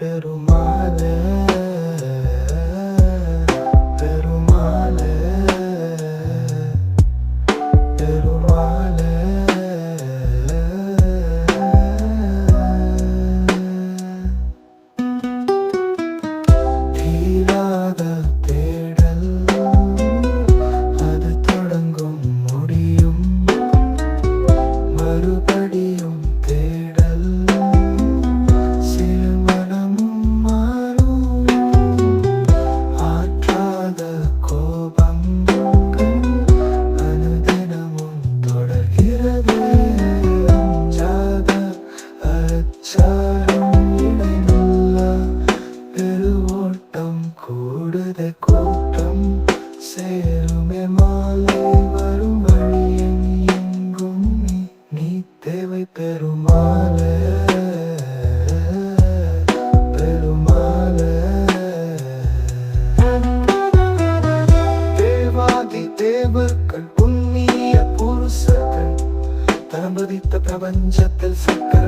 பெருமாளே. கூடுத கூட்டம் சேருமே மாலை வரும் வழியின் எங்கும் நீ நீ தேவை பெருமாளே. பெருமாளே. தேவாதி தேவர்கள் புண்ணிய புருஷர்கள் தம்பதித்த பிரபஞ்சத்தில் சக்கரம்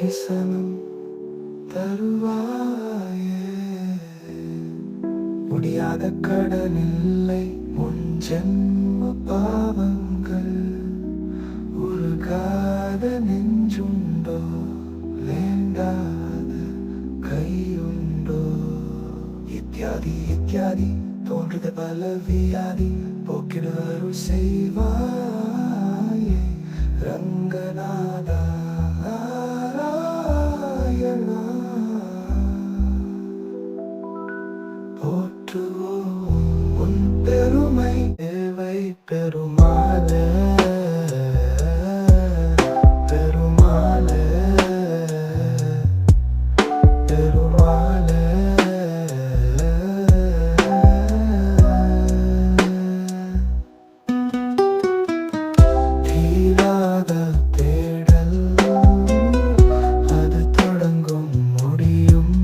தரிசனம் தருவாயே முடியாத கடனில்லை உன் ஜென்ம பாவங்கள் உருகாத நெஞ்சுண்டோ வேண்டாத கையுண்டோ இத்தியாதி இத்தியாதி தோன்றுத பல வியாதி போக்கிட செய்வார் பெருமாளே பெருமாளே பெருமாளே. தீராத தேடல் அது தொடங்கும் முடியும்.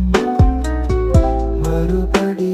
மறுபடியும்